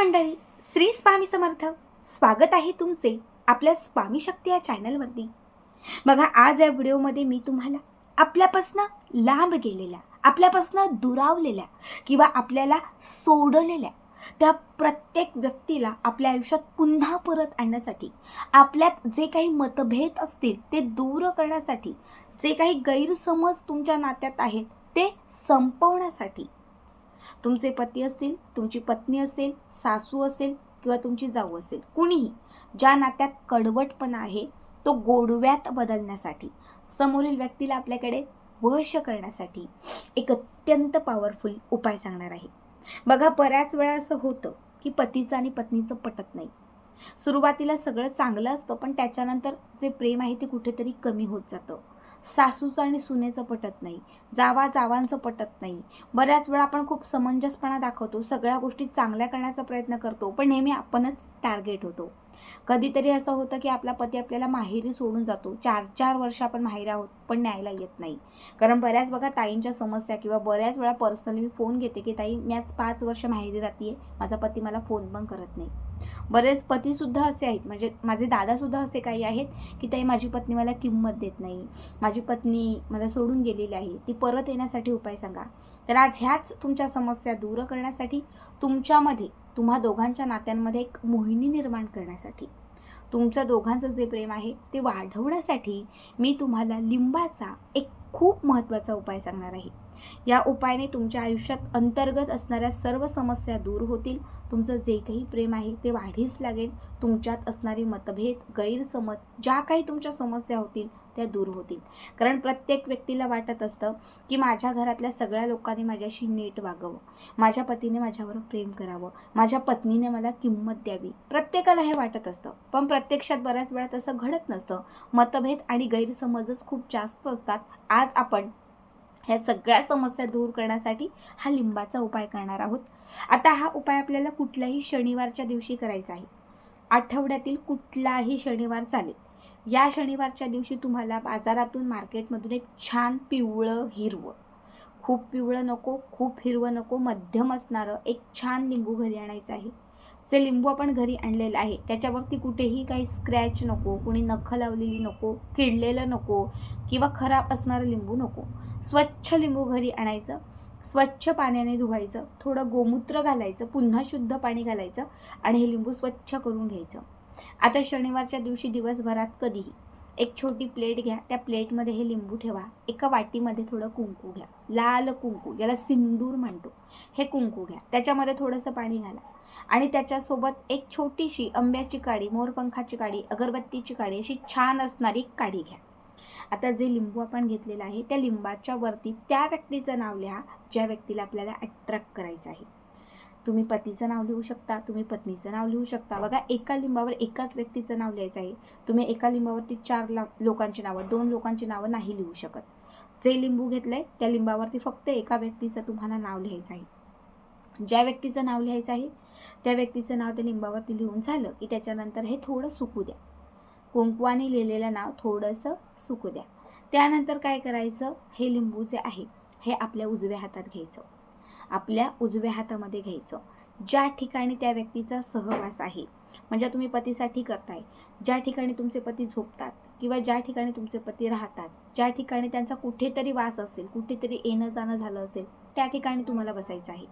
मंडळी श्री स्वामी समर्थ. स्वागत आहे तुमचे आपल्या स्वामी शक्ती या चॅनलवरती. बघा आज या व्हिडिओमध्ये मी तुम्हाला आपल्यापासनं लांब गेलेल्या आपल्यापासनं दुरावलेल्या किंवा आपल्याला सोडलेल्या त्या प्रत्येक व्यक्तीला आपल्या आयुष्यात पुन्हा परत आणण्यासाठी आपल्यात जे काही मतभेद असतील ते दूर करण्यासाठी जे काही गैरसमज तुमच्या नात्यात आहेत ते संपवण्यासाठी तुमचे पती असतील तुमची पत्नी असेल सासू असेल किंवा तुमची जाऊ असेल कुणीही ज्या नात्यात कडवटपणा आहे तो गोडव्यात बदलण्यासाठी समोरील व्यक्तीला आपल्याकडे वश करण्यासाठी एक अत्यंत पॉवरफुल उपाय सांगणार आहे. बघा बऱ्याच वेळा असं होतं की पतीचं आणि पत्नीचं पटत नाही. सुरुवातीला सगळं चांगलं असतं पण त्याच्यानंतर जे प्रेम आहे ते कुठेतरी कमी होत जातं. सासूचं आणि सुनेचं पटत नाही. जावा जावांचं पटत नाही. बऱ्याच वेळा आपण खूप समंजसपणा दाखवतो. सगळ्या गोष्टी चांगल्या करण्याचा प्रयत्न करतो पण नेहमी आपणच टार्गेट होतो. कधीतरी असं होतं की आपला पती आपल्याला माहेरी सोडून जातो. चार चार वर्ष आपण माहेर आहोत पण न्यायला येत नाही. कारण बऱ्याच बघा ताईंच्या समस्या किंवा बऱ्याच वेळा पर्सनली मी फोन घेते की ताई मी आज पाच वर्ष माहेरी राहते माझा पती मला फोन पण करत नाही. बरेच पतीसुद्धा असे आहेत. म्हणजे माझे दादासुद्धा असे काही आहेत की ताई माझी पत्नी मला किंमत देत नाही. माझी पत्नी मला सोडून गेलेली आहे. ती परत येण्यासाठी उपाय सांगा. तर आज ह्याच तुमच्या समस्या दूर करण्यासाठी तुमच्यामध्ये तुम्हा दोघांच्या नात्यांमध्ये एक मोहिनी निर्माण करण्यासाठी तुमचं दोघांचं जे प्रेम आहे ते वाढवण्यासाठी मी तुम्हाला लिंबाचा एक खूप महत्त्वाचा उपाय सांगणार आहे. या उपायाने तुमच्या आयुष्यात अंतर्गत असणाऱ्या सर्व समस्या दूर होतील. तुमचं जे काही प्रेम आहे ते वाढीस लागेल. तुमच्यात असणारे मतभेद गैरसमज ज्या काही तुमच्या समस्या होतील त्या दूर होतील. कारण प्रत्येक व्यक्तीला वाटत असतं की माझ्या घरातल्या सगळ्या लोकांनी माझ्याशी नीट वागावं. माझ्या पतीने माझ्यावर प्रेम करावं. माझ्या पत्नीने मला किंमत द्यावी. प्रत्येकाला हे वाटत असतं. पण प्रत्यक्षात बऱ्याच वेळा तसं घडत नसतं. मतभेद आणि गैरसमजच खूप जास्त असतात. आज आपण ह्या सगळ्या समस्या दूर करण्यासाठी हा लिंबाचा उपाय करणार आहोत. आता हा उपाय आपल्याला कुठल्याही शनिवारच्या दिवशी करायचा आहे. आठवड्यातील कुठलाही शनिवार चालेल. या शनिवारच्या दिवशी तुम्हाला बाजारातून मार्केटमधून एक छान पिवळं हिरवं खूप पिवळं नको खूप हिरवं नको मध्यम असणारं एक छान लिंबू घरी आणायचं आहे. जे लिंबू आपण घरी आणलेलं आहे त्याच्यावरती कुठेही काही स्क्रॅच नको कुणी नखं लावलेली नको किडलेलं नको किंवा खराब असणारं लिंबू नको. स्वच्छ लिंबू घरी आणायचं स्वच्छ पाण्याने धुवायचं थोडं गोमूत्र घालायचं पुन्हा शुद्ध पाणी घालायचं आणि हे लिंबू स्वच्छ करून घ्यायचं. आता शनिवारच्या दिवशी दिवसभरात कधीही एक छोटी प्लेट घ्या. त्या प्लेटमध्ये हे लिंबू ठेवा. एका वाटीमध्ये थोडं कुंकू घ्या. लाल कुंकू ज्याला सिंदूर म्हणतो हे कुंकू घ्या. त्याच्यामध्ये थोडंसं पाणी घाला. आणि त्याच्यासोबत एक छोटीशी आंब्याची काडी मोरपंखाची काडी अगरबत्तीची काडी अशी छान असणारी काडी घ्या. आता जे लिंबू आपण घेतलेलं आहे त्या लिंबाच्या वरती त्या व्यक्तीचं नाव लिहा ज्या व्यक्तीला आपल्याला अट्रॅक्ट करायचं आहे. तुम्ही पतीचं नाव लिहू शकता तुम्ही पत्नीचं नाव लिहू शकता. बघा एका लिंबावर एकाच व्यक्तीचं नाव लिहायचं आहे. तुम्ही एका लिंबावरती चार ला लोकांची नावं दोन लोकांची नावं नाही लिहू शकत. जे लिंबू घेतलं आहे त्या लिंबावरती फक्त एका व्यक्तीचं तुम्हाला नाव लिहायचं आहे. ज्या व्यक्तीचं नाव लिहायचं आहे त्या व्यक्तीचं नाव त्या लिंबावरती लिहून झालं की त्याच्यानंतर हे थोडं सुकू द्या. कुंकवाने लिहिलेलं नाव थोडंसं सुकू द्या. त्यानंतर काय करायचं? हे लिंबू जे आहे हे आपल्या उजव्या हातात घ्यायचं. आपल्या उजव्या हातामध्ये घ्यायचं. ज्या ठिकाणी त्या व्यक्तीचा सहवास आहे म्हणजे तुम्ही पतीसाठी करताय ज्या ठिकाणी तुमचे पती झोपतात किंवा ज्या ठिकाणी तुमचे पती राहतात ज्या ठिकाणी त्यांचा कुठेतरी वास असेल कुठेतरी येणं जाणं झालं असेल त्या ठिकाणी तुम्हाला बसायचं आहे.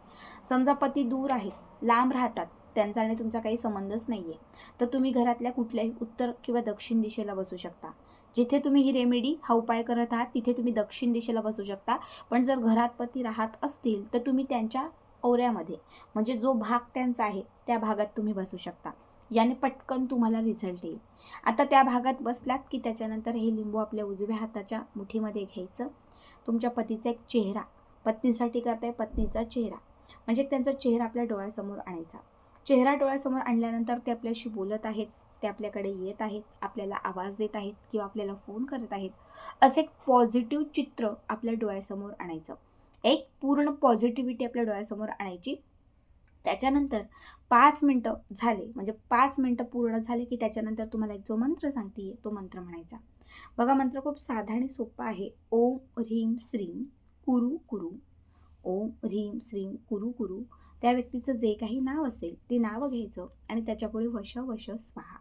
समजा पती दूर आहेत लांब राहतात त्यांचा आणि तुमचा काही संबंधच नाही आहे तर तुम्ही घरातल्या कुठल्याही उत्तर किंवा दक्षिण दिशेला बसू शकता. जिथे तुम्ही ही रेमेडी हा उपाय करत आहात तिथे तुम्ही दक्षिण दिशेला बसू शकता. पण जर घरात पती राहत असतील तर तुम्ही त्यांच्या ओऱ्यामध्ये म्हणजे जो भाग त्यांचा आहे त्या भागात तुम्ही बसू शकता. याने पटकन तुम्हाला रिझल्ट येईल. आता त्या भागात बसलात की त्याच्यानंतर हे लिंबू आपल्या उजव्या हाताच्या मुठीमध्ये घ्यायचं. तुमच्या पतीचा एक चेहरा पत्नीसाठी करताय पत्नीचा चेहरा. म्हणजे त्यांचा चेहरा आपल्या डोळ्यासमोर आणायचा. चेहरा डोळ्यासमोर आणल्यानंतर ते आपल्याशी बोलत आहेत. ते आपल्याकडे येत आहेत आपल्याला आवाज देत आहेत किंवा आपल्याला फोन करत आहेत असं एक पॉझिटिव्ह चित्र आपल्या डोळ्यासमोर आणायचं. एक पूर्ण पॉझिटिव्हिटी आपल्या डोळ्यासमोर आणायची. त्याच्यानंतर पाच मिनटं झाले म्हणजे पाच मिनटं पूर्ण झाले की त्याच्यानंतर तुम्हाला एक जो मंत्र सांगते तो मंत्र म्हणायचा. बघा मंत्र खूप साधा आणि सोपा आहे. ओम ह्रीम श्रीम कुरु कुरु. ओम ह्रीम श्रीम कुरु कुरु. त्या व्यक्तीचं जे काही नाव असेल ते नाव घ्यायचं आणि त्याच्यापुढे वश वश स्वाहा.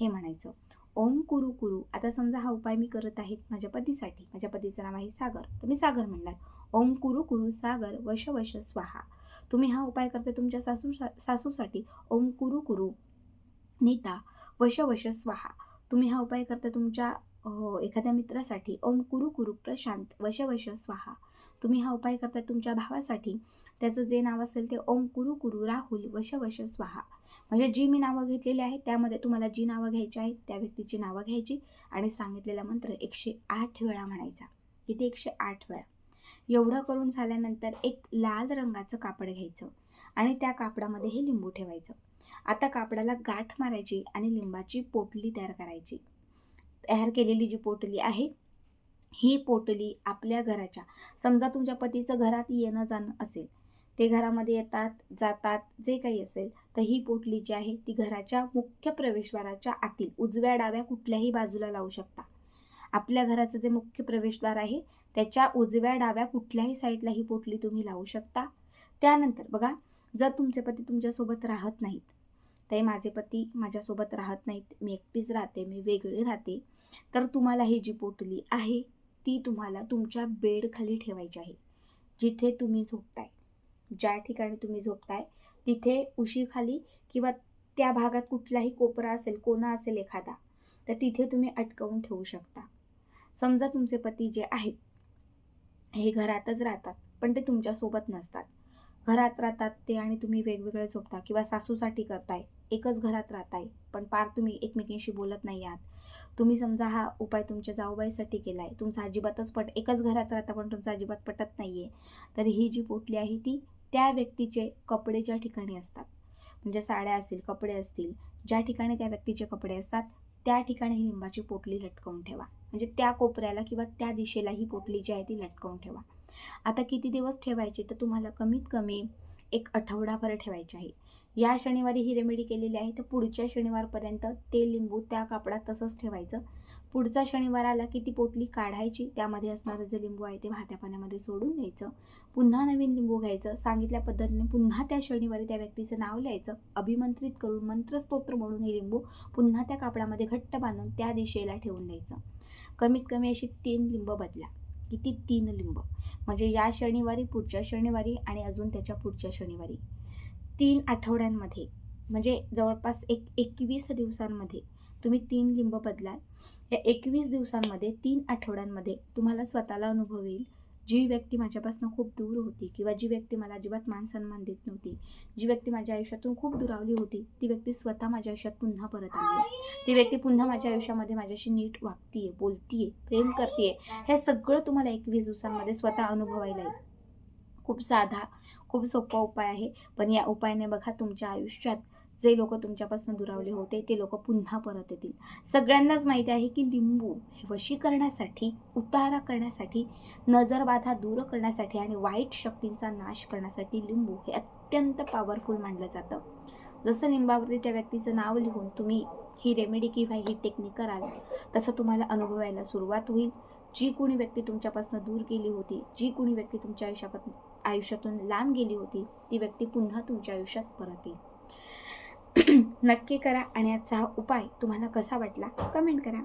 हे म्हणायचं. ओम कुरु कुरु. आता समजा हा उपाय मी करत आहे माझ्या पतीसाठी. माझ्या पतीचं नाव आहे सागर. तर मी सागर म्हणणार. ओम कुरु कुरु सागर वश वश स्वाहा. तुम्ही हा उपाय करते तुमच्या सासू सासूसाठी. ओम कुरु कुरु. नीता वश वश स्वाहा. तुम्ही हा उपाय करता तुमच्या एखाद्या मित्रासाठी. ओम कुरु कुरु प्रशांत वश वश स्वाहा. तुम्ही हा उपाय करता तुमच्या भावासाठी. त्याचं जे नाव असेल ते ओम कुरु कुरु राहुल वश वश स्वाहा. म्हणजे जी मी नावं घेतलेली आहेत त्यामध्ये तुम्हाला जी नावं घ्यायची आहेत त्या व्यक्तीची नावं घ्यायची आणि सांगितलेला मंत्र एकशे आठ वेळा म्हणायचा. किती? एकशे आठ वेळा. एवढं करून झाल्यानंतर एक लाल रंगाचं कापड घ्यायचं आणि त्या कापडामध्ये हे लिंबू ठेवायचं. आता कापडाला गाठ मारायची आणि लिंबाची पोटली तयार करायची. तयार केलेली जी पोटली आहे ही पोटली आपल्या घराच्या समजा तुमच्या पतीचं घरात येणं जाणं असेल ते घरामध्ये येतात जातात जे काही असेल तर ही पोटली जी आहे ती घराच्या मुख्य प्रवेशद्वाराच्या आतील उजव्या डाव्या कुठल्याही बाजूला लावू शकता. आपल्या घराचं जे मुख्य प्रवेशद्वार आहे त्याच्या उजव्या डाव्या कुठल्याही साईडला ही पोटली तुम्ही लावू शकता. त्यानंतर बघा जर तुमचे पती तुमच्यासोबत राहत नाहीत ते माझे पती माझ्यासोबत राहत नाहीत मी एकटीच राहते मी वेगळी राहते तर तुम्हाला ही जी पोटली आहे ती तुम्हाला तुमच्या बेडखाली ठेवायची आहे जिथे तुम्ही झोपताय. ज्या ठिकाणी तुम्ही झोपताय तिथे उशीखाली किंवा त्या भागात कुठलाही कोपरा असेल कोणा असेल एखादा तर तिथे तुम्ही अटकवून ठेवू शकता. समजा तुमचे पती जे आहेत हे घरातच राहतात पण ते तुमच्यासोबत नसतात. घरात राहतात ते आणि तुम्ही वेगवेगळे झोपता किंवा सासूसाठी करताय एकच घरात राहताय पण पार तुम्ही एकमेकींशी बोलत नाही आहात. तुम्ही समजा हा उपाय तुमच्या जाऊबाईसाठी केला आहे तुमचा अजिबातच पट एकच घरात राहता पण तुमचा अजिबात पटत नाही आहे तर ही जी पोटली आहे ती त्या व्यक्तीचे कपडे ज्या ठिकाणी असतात म्हणजे साड्या असतील कपडे असतील ज्या ठिकाणी त्या व्यक्तीचे कपडे असतात त्या ठिकाणी ही लिंबाची पोटली लटकवून ठेवा. म्हणजे त्या कोपऱ्याला किंवा त्या दिशेला ही पोटली जी आहे ती लटकवून ठेवा. आता किती दिवस ठेवायची? तर तुम्हाला कमीत कमी एक आठवडाभर ठेवायची आहे. या शनिवारी ही रेमेडी केलेली आहे तर पुढच्या शनिवारपर्यंत ते लिंबू त्या कापडात तसंच ठेवायचं. पुढचा शनिवार आला की ती पोटली काढायची. त्यामध्ये असणारं जे लिंबू आहे ते वाहत्या पाण्यामध्ये सोडून द्यायचं. पुन्हा नवीन लिंबू घ्यायचं. सांगितल्या पद्धतीने पुन्हा त्या शनिवारी त्या व्यक्तीचं नाव लिहायचं. अभिमंत्रित करून मंत्रस्तोत्र म्हणून हे लिंबू पुन्हा त्या कापडामध्ये घट्ट बांधून त्या दिशेला ठेवून द्यायचं. कमीत कमी अशी तीन लिंब बदला. किती? तीन लिंब. म्हणजे या शनिवारी पुढच्या शनिवारी आणि अजून त्याच्या पुढच्या शनिवारी. तीन आठवड्यांमध्ये. म्हणजे जवळपास एक एकवीस दिवसांमध्ये. तुम्ही तीन लिंब बदलाल. या एकवीस दिवसांमध्ये तीन आठवड्यांमध्ये तुम्हाला स्वतःला अनुभव येईल जी व्यक्ती माझ्यापासून खूप दूर होती किंवा जी व्यक्ती मला अजिबात मान सन्मान देत नव्हती जी व्यक्ती माझ्या आयुष्यातून खूप दुरावली होती ती व्यक्ती स्वतः माझ्या आयुष्यात पुन्हा परत आली ती व्यक्ती पुन्हा माझ्या आयुष्यामध्ये माझ्याशी नीट वागतीये बोलतीये प्रेम करते हे सगळं तुम्हाला एकवीस दिवसांमध्ये स्वतः अनुभवायला येईल. खूप साधा खूप सोपा उपाय आहे पण या उपायाने बघा तुमच्या आयुष्यात जे लोक तुमच्यापासून दुरावले होते ते लोक पुन्हा परत येतील. सगळ्यांनाच माहिती आहे की लिंबू हे वशीकरणासाठी उतारा करण्यासाठी नजरबाधा दूर करण्यासाठी आणि वाईट शक्तींचा नाश करण्यासाठी लिंबू हे अत्यंत पॉवरफुल मानलं जातं. जसं लिंबावरती त्या व्यक्तीचं नाव लिहून तुम्ही ही रेमेडी किंवा ही टेक्निक कराल तसं तुम्हाला अनुभवायला सुरुवात होईल. जी कोणी व्यक्ती तुमच्यापासून दूर गेली होती जी कोणी व्यक्ती तुमच्या आयुष्यापासून आयुष्यातून लांब गेली होती ती व्यक्ती पुन्हा तुमच्या आयुष्यात परत येईल. नक्की करा आणि याचा उपाय तुम्हाला कसा वाटला कमेंट करा.